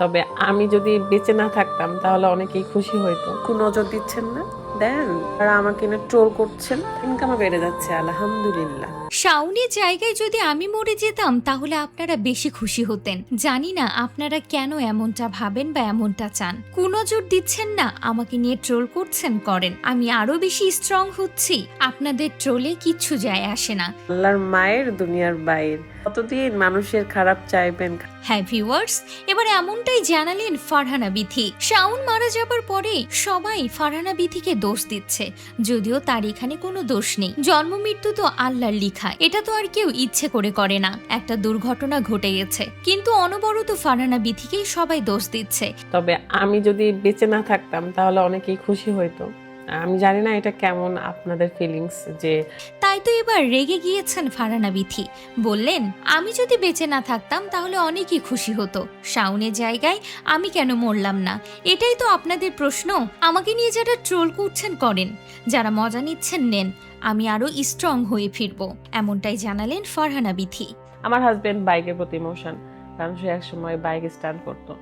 তবে আমি যদি বেঁচে না থাকতাম তাহলে অনেকেই খুশি হইতো। নজর দিচ্ছেন না? দেন। আর আমাকে না ট্রোল করছেন ইনকামও বেড়ে যাচ্ছে আলহামদুলিল্লাহ। জায়গায় যদি আমি মরে যেতাম তাহলে আপনারা বেশি খুশি হতেন। জানি না আপনারা কেন এমনটা ভাবেন বা এমনটা চান। কুনজর দিচ্ছেন না আমাকে নিয়ে ট্রোল করছেন করেন। আমি আরও বেশি স্ট্রং হচ্ছি। আপনাদের ট্রোলে কিচ্ছু যায় আসে না। আল্লাহর মায়ের দুনিয়ার বাইর। কতদিন মানুষের খারাপ চাইবেন? হ্যাঁ ভিউয়ার্স এবার এমনটাই জানালেন ফারহানা বিথি। শাউন মারা যাবার পরে সবাই ফারহানা বিথিকে দোষ দিচ্ছে। যদিও তার এখানে কোনো দোষ নেই। জন্ম মৃত্যু তো আল্লাহর লিখা। এটা তো আর কেউ ইচ্ছে করে করে না। একটা দুর্ঘটনা ঘটে গেছে। কিন্তু অনবরত ফারানা বিথিকেই সবাই দোষ দিচ্ছে। তবে আমি যদি বেঁচে না থাকতাম, তাহলে অনেকেই খুশি হইতো। আমি জানি না এটা কেমন আপনাদের ফিলিংস যে তাই তো এবার রেগে গিয়েছেন ফারহানা বিথি। বললেন, আমি যদি বেঁচে না থাকতাম তাহলে অনেকই খুশি হতো। শাউনের জায়গায় আমি কেন মরলাম না? এটাই তো আপনাদের প্রশ্ন। আমাকে নিয়ে যারা ট্রোল করছেন করেন। যারা মজা নিচ্ছেন নেন। আমি আরও স্ট্রং হয়ে ফিরবো। এমনটাই জানালেন ফারহানা বিথি। আমার হাজবেন্ড বাইকের প্রতি ইমোশন কারণ সে একসময় বাইক স্ট্যান্ড করতো।